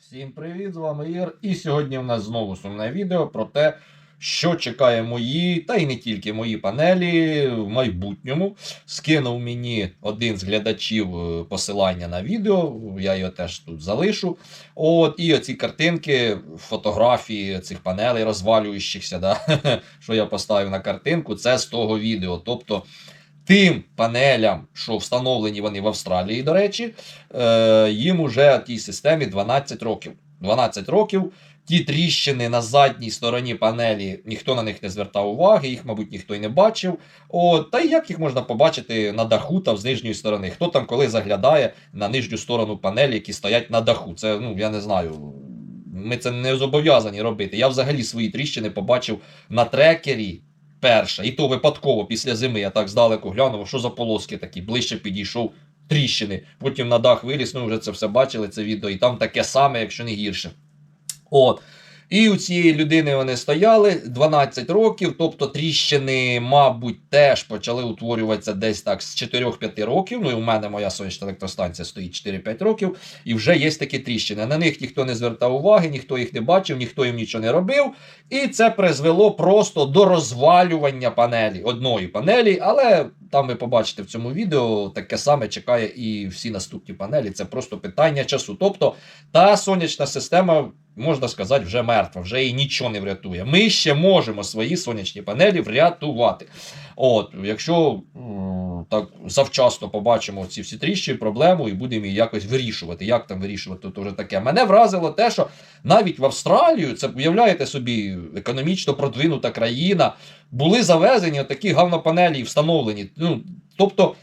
Всім привіт, з вами Ір. І сьогодні в нас знову сумне відео про те, що чекає мої, та й не тільки мої панелі в майбутньому. Скинув мені один з глядачів е, посилання на відео, я його теж тут залишу. От, і оці картинки, фотографії цих панелей розвалюючихся, да, що я поставив на картинку, це з того відео. Тобто. Тим панелям, що встановлені вони в Австралії, до речі, е, їм уже тій системі 12 років. 12 років. Ті тріщини на задній стороні панелі ніхто на них не звертав уваги, їх, мабуть, ніхто й не бачив. О, та й як їх можна побачити на даху та з нижньої сторони? Хто там коли заглядає на нижню сторону панелі, які стоять на даху? Це, ну, я не знаю. Ми це не зобов'язані робити. Я взагалі свої тріщини побачив на трекері. Перша, і то випадково після зими я так здалеку глянув, що за полоски такі, ближче підійшов тріщини. Потім на дах виліз, ну вже це все бачили, це відео, і там таке саме, якщо не гірше. От. І у цієї людини вони стояли 12 років, тобто тріщини, мабуть, теж почали утворюватися десь так з 4-5 років. Ну і у мене моя сонячна електростанція стоїть 4-5 років, і вже є такі тріщини. На них ніхто не звертав уваги, ніхто їх не бачив, ніхто їм нічого не робив. І це призвело просто до розвалювання панелі, одної панелі, але там ви побачите в цьому відео, таке саме чекає і всі наступні панелі. Це просто питання часу. Тобто та сонячна система, можна сказати, вже мертва, вже її нічого не врятує. Ми ще можемо свої сонячні панелі врятувати. От, якщо так завчасно побачимо ці всі тріщини, проблему і будемо її якось вирішувати. Як там вирішувати, то вже таке. Мене вразило те, що навіть в Австралію, це уявляєте собі, економічно продвинута країна, були завезені такі гавнопанелі і встановлені. Ну, тобто.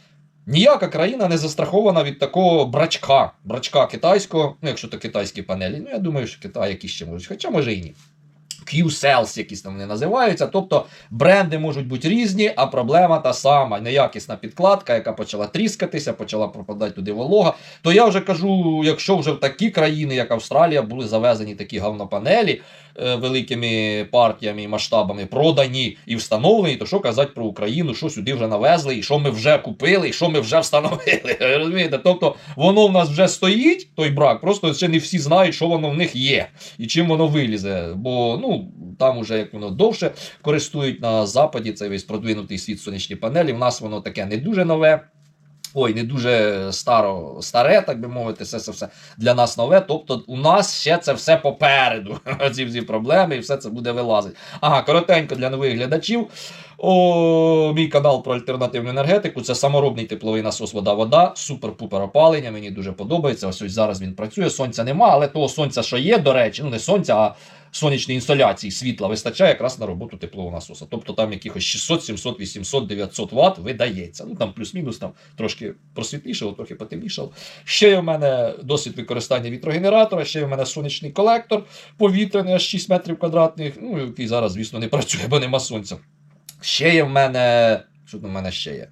Ніяка країна не застрахована від такого брачка, брачка китайського, ну якщо то китайські панелі. Ну я думаю, що Китай якісь ще можуть, хоча може і ні. Q-Cells, якісь там вони називаються. Тобто бренди можуть бути різні, а проблема та сама. Неякісна підкладка, яка почала тріскатися, почала пропадати туди волога. То я вже кажу, якщо вже в такі країни, як Австралія, були завезені такі гавнопанелі е, великими партіями і масштабами, продані і встановлені, то що казати про Україну, що сюди вже навезли, і що ми вже купили, і що ми вже встановили. Розумієте? Тобто воно в нас вже стоїть, той брак, просто ще не всі знають, що воно в них є і чим воно вилізе. Бо ну там уже як воно довше користують на западі цей весь продвинутий світ сонячні панелі. В нас воно таке не дуже нове. Ой, не дуже старо, старе, так би мовити, все це все для нас нове. Тобто, у нас ще це все попереду. Ці всі проблеми, і все це буде вилазити. Ага, коротенько для нових глядачів. О, мій канал про альтернативну енергетику. Це саморобний тепловий насос вода-вода, супер-пупер опалення. Мені дуже подобається. Ось ось зараз він працює. Сонця нема, але того сонця, що є, до речі, ну не сонця, а сонячної інсталяції світла вистачає якраз на роботу теплового насоса. Тобто там якихось 600, 700, 800, 900 Вт видається. Ну там плюс-мінус, там трошки просвітлішало, трохи потемнішало. Ще є в мене досвід використання вітрогенератора, ще є в мене сонячний колектор повітряний, аж 6 метрів квадратних, ну який зараз, звісно, не працює, бо нема сонця. Ще є в мене. Що в мене ще є?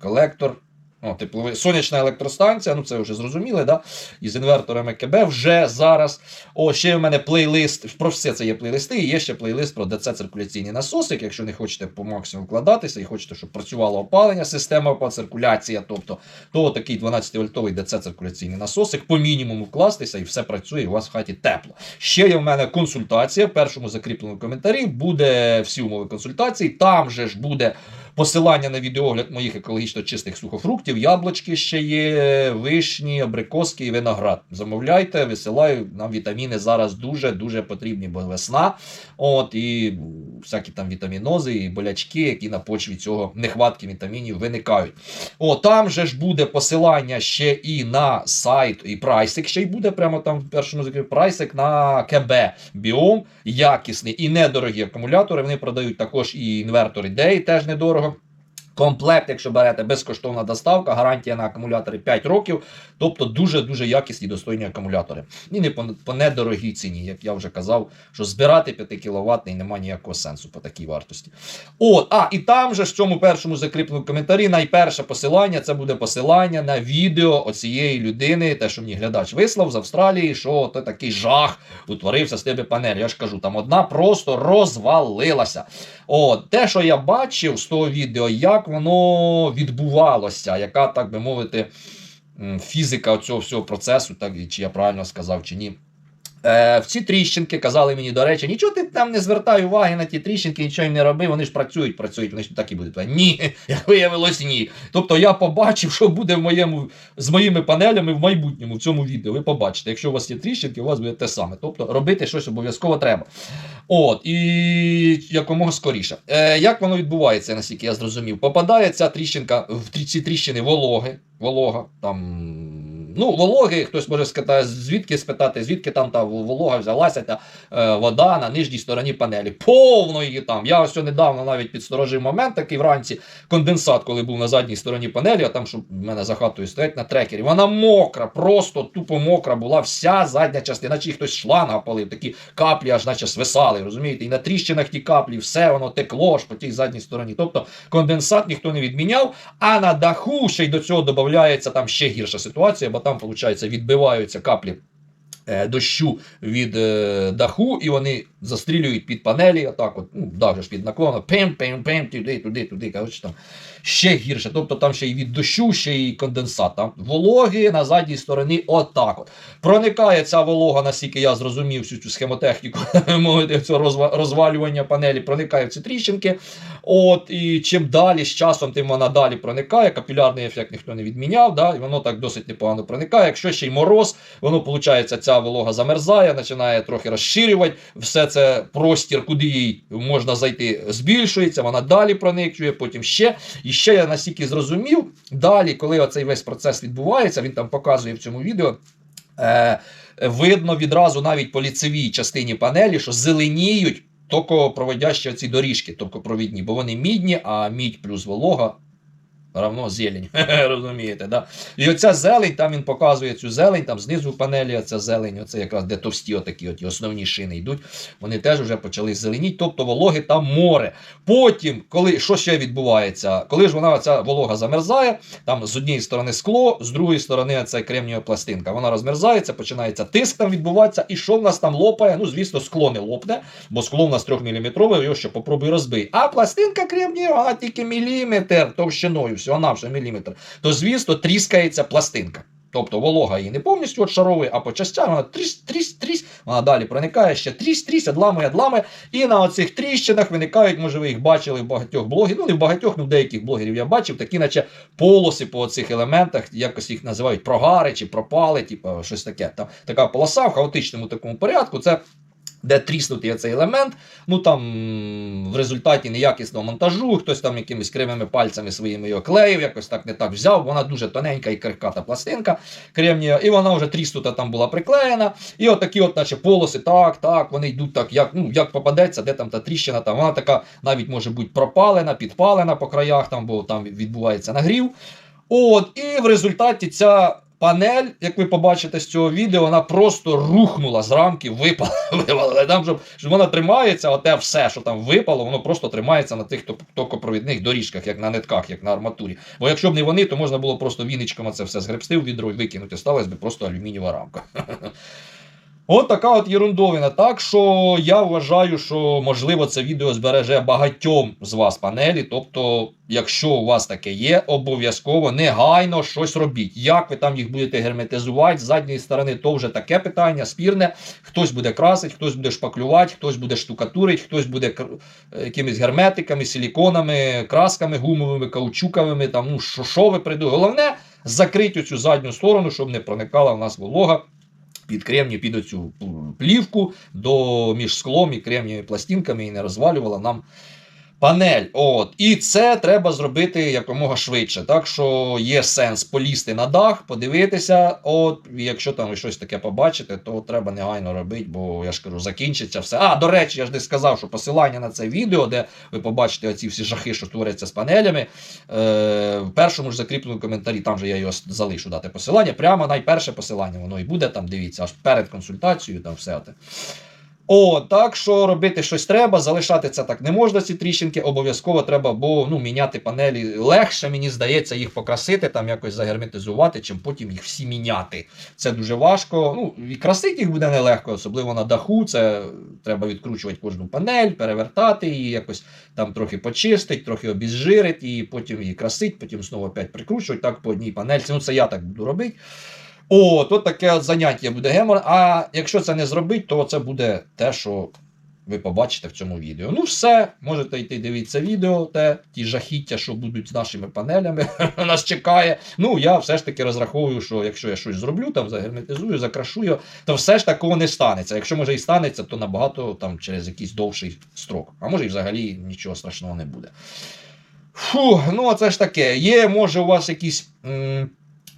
Колектор. О, тепловий, сонячна електростанція, ну це вже зрозуміли, да? із інверторами КБ вже зараз. О, ще в мене плейлист. Про все це є плейлисти, і є ще плейлист про ДЦ-циркуляційний насосик. Якщо не хочете по максимуму вкладатися і хочете, щоб працювало опалення, система по циркуляція, тобто то такий 12-вольтовий ДЦ-циркуляційний насосик, по мінімуму вкластися, і все працює, і у вас в хаті тепло. Ще є в мене консультація. В першому закріпленому коментарі буде всі умови консультації. Там же ж буде. Посилання на відеогляд моїх екологічно чистих сухофруктів, яблучки ще є, вишні, абрикоски і виноград. Замовляйте, висилаю. Нам вітаміни зараз дуже-дуже потрібні, бо весна. От, і всякі там вітамінози і болячки, які на почві цього нехватки вітамінів виникають. О, там же ж буде посилання ще і на сайт, і прайсик ще й буде прямо там в першому закріпі прайсик на КБ Біом, якісний і недорогі акумулятори. Вони продають також і інвертори Дей, теж недорого. Комплект, якщо берете безкоштовна доставка, гарантія на акумулятори 5 років, тобто дуже-дуже якісні достойні акумулятори. І не по, по недорогій ціні, як я вже казав, що збирати 5 кВт немає ніякого сенсу по такій вартості. От, а і там же в цьому першому закріпленому коментарі найперше посилання це буде посилання на відео оцієї людини, те, що мені глядач вислав з Австралії, що то такий жах утворився з тебе панель. Я ж кажу, там одна просто розвалилася. От, те, що я бачив з того відео, як воно відбувалося, яка, так би мовити, фізика цього всього процесу, так чи я правильно сказав, чи ні. Е, в ці тріщинки казали мені, до речі, нічого ти там не звертай уваги на ті тріщинки, нічого їм не роби, вони ж працюють, працюють, вони ж так і будуть. Ні, як виявилось, ні. Тобто я побачив, що буде в моєму, з моїми панелями в майбутньому в цьому відео. Ви побачите, якщо у вас є тріщинки, у вас буде те саме. Тобто робити щось обов'язково треба. От, і якомога скоріше. Е, як воно відбувається, наскільки я зрозумів? Попадає ця тріщинка в ці тріщини вологи, волога, там. Ну, вологи, хтось може сказати, звідки спитати, звідки там та волога взялася, та е, вода на нижній стороні панелі. Повно її там. Я ось недавно навіть підсторожив момент такий вранці, конденсат, коли був на задній стороні панелі, а там, що в мене за хатою стоять на трекері. Вона мокра, просто тупо мокра була вся задня частина, наче хтось шланга палив, такі каплі аж наче свисали, розумієте? І на тріщинах ті каплі, все воно текло ж по тій задній стороні. Тобто конденсат ніхто не відміняв, а на даху ще й до цього додається там ще гірша ситуація, бо там, виходить, відбиваються каплі. е, Дощу від е, даху, і вони застрілюють під панелі, отак от, ну, дах же ж під наклоном, пим, пим, пим, туди, туди, туди. Коротше, там ще гірше. Тобто там ще й від дощу, ще й конденсат. Там вологи на задній стороні, отак от. Проникає ця волога, наскільки я зрозумів всю цю схемотехніку цього розвалювання панелі, проникає в ці тріщинки. От, і чим далі з часом, тим вона далі проникає. Капілярний ефект ніхто не відміняв, да, і воно так досить непогано проникає. Якщо ще й мороз, воно, виходить, ця волога замерзає, починає трохи розширювати. Все це простір, куди їй можна зайти, збільшується, вона далі проникчує, потім ще. І ще я настільки зрозумів, далі, коли оцей весь процес відбувається, він там показує в цьому відео. Е, видно відразу навіть по ліцевій частині панелі, що зеленіють токопроводящі ці доріжки, токопровідні, бо вони мідні, а мідь плюс волога равно зелень. Розумієте, да? І оця зелень, там він показує цю зелень, там знизу панелі, оця зелень, оце якраз де товсті отакі от, основні шини йдуть, вони теж вже почали зеленіти, тобто вологи там море. Потім, коли що ще відбувається, коли ж вона оця волога замерзає, там з однієї сторони скло, з другої сторони ця кремнієва пластинка. Вона розмерзається, починається тиск там відбуватися, і що в нас там лопає? Ну, звісно, скло не лопне, бо скло в нас 3 мм, його ще попробуй розбий. А пластинка кремнієва, вона тільки міліметр товщиною, всього навше міліметр. То, звісно, тріскається пластинка. Тобто волога її не повністю отшаровує, а по частях вона тріс, тріс, тріс, вона далі проникає ще тріс, тріс, одламує, одламує. І на оцих тріщинах виникають, може, ви їх бачили в багатьох блогів. Ну, не в багатьох, ну в деяких блогерів я бачив, такі, наче полоси по цих елементах, якось їх називають прогари чи пропали, типу, щось таке. Там така полоса в хаотичному такому порядку. Це де тріснутий цей елемент, ну там в результаті неякісного монтажу, хтось там якимись кривими пальцями своїми його клеїв, якось так не так взяв. Вона дуже тоненька і крихката пластинка кремнія, і вона вже тріснута там була приклеєна. І от от, наче полоси, так, так, вони йдуть так, як ну, як попадеться, де там та тріщина, там вона така навіть може бути пропалена, підпалена по краях, там, бо там відбувається нагрів. От, і в результаті ця панель, як ви побачите з цього відео, вона просто рухнула з рамки, випала. Там, щоб, щоб вона тримається, оте все, що там випало, воно просто тримається на тих токопровідних доріжках, як на нитках, як на арматурі. Бо якщо б не вони, то можна було просто віничками це все згребсти в відро і викинути. Сталася би просто алюмінієва рамка. От така от єрундовина. Так що я вважаю, що можливо це відео збереже багатьом з вас панелі. Тобто, якщо у вас таке є, обов'язково негайно щось робіть. Як ви там їх будете герметизувати з задньої сторони, то вже таке питання спірне. Хтось буде красить, хтось буде шпаклювати, хтось буде штукатурить, хтось буде е, якимись герметиками, силіконами, красками гумовими, каучуковими. Там ну що, що ви придумали. Головне закрити цю задню сторону, щоб не проникала в нас волога під кремнію, під оцю плівку до між склом і кремнієвими пластинками і не розвалювала нам панель. От. І це треба зробити якомога швидше. Так що є сенс полізти на дах, подивитися. От, якщо там ви щось таке побачите, то треба негайно робити, бо я ж кажу, закінчиться все. А, до речі, я ж не сказав, що посилання на це відео, де ви побачите оці всі жахи, що творяться з панелями. Е, в першому ж закріпленому коментарі, там же я його залишу дати посилання. Прямо найперше посилання, воно і буде там, дивіться, аж перед консультацією, там все. Те. О, так що робити щось треба, залишати це так не можна, ці тріщинки, обов'язково треба, бо ну, міняти панелі легше, мені здається, їх покрасити, там якось загерметизувати, чим потім їх всі міняти. Це дуже важко. Ну, і красити їх буде нелегко, особливо на даху. Це треба відкручувати кожну панель, перевертати її, якось там трохи почистити, трохи обізжирити, і потім її красити, потім знову опять прикручувати так по одній панельці. Ну, це я так буду робити. О, то таке заняття буде гемор. А якщо це не зробить, то це буде те, що ви побачите в цьому відео. Ну, все, можете йти дивитися відео, те, ті жахіття, що будуть з нашими панелями, нас чекає. Ну, я все ж таки розраховую, що якщо я щось зроблю, там загерметизую, закрашую, то все ж такого не станеться. Якщо може і станеться, то набагато там через якийсь довший строк. А може і взагалі нічого страшного не буде. Фу, ну а це ж таке. Є, може, у вас якісь. М-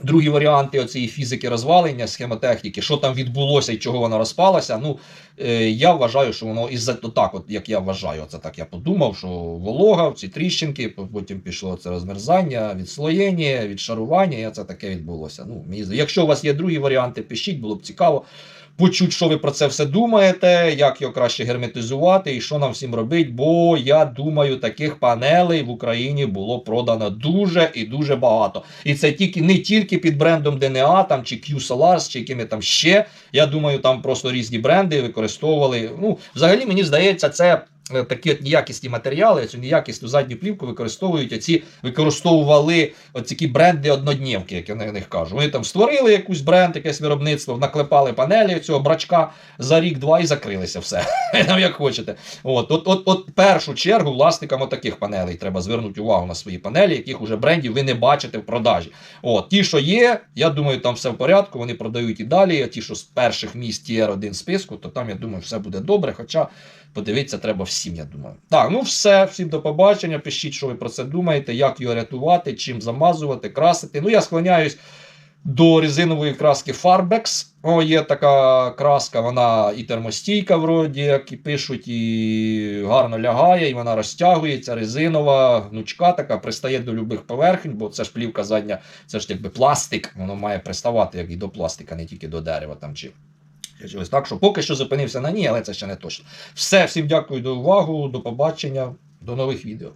Другі варіанти оцієї фізики розвалення, схемотехніки, що там відбулося і чого вона розпалася. Ну, е, я вважаю, що воно із-за так, от як я вважаю, це так я подумав, що волога, ці тріщинки, потім пішло це розмерзання, відслоєння, відшарування, і це таке відбулося. Ну, мені Якщо у вас є другі варіанти, пишіть, було б цікаво почути, що ви про це все думаєте, як його краще герметизувати і що нам всім робити. Бо я думаю, таких панелей в Україні було продано дуже і дуже багато. І це тільки не тільки під брендом DNA там чи Q-Solars, чи якими там ще. Я думаю, там просто різні бренди використовували. Ну, взагалі, мені здається, це. Е, Такі от неякісні матеріали, цю неякісну задню плівку використовують оці, використовували оці бренди одноднівки, як я на них кажу. Вони там створили якусь бренд, якесь виробництво, наклепали панелі цього брачка за рік-два і закрилися все. Як хочете. От, от, от, от першу чергу власникам отаких панелей треба звернути увагу на свої панелі, яких уже брендів ви не бачите в продажі. От, ті, що є, я думаю, там все в порядку, вони продають і далі. А ті, що з перших місць є один списку, то там, я думаю, все буде добре. Хоча подивитися треба всім, я думаю. Так, ну все, всім до побачення. Пишіть, що ви про це думаєте, як його рятувати, чим замазувати, красити. Ну, я склоняюсь до резинової краски Farbex. О, є така краска, вона і термостійка, вроді, як і пишуть, і гарно лягає, і вона розтягується, резинова, гнучка така, пристає до любих поверхень, бо це ж плівка задня, це ж якби пластик, воно має приставати як і до пластика, не тільки до дерева там чи. Чогось. Так що поки що зупинився на ній, але це ще не точно. Все, всім дякую за увагу, до побачення, до нових відео.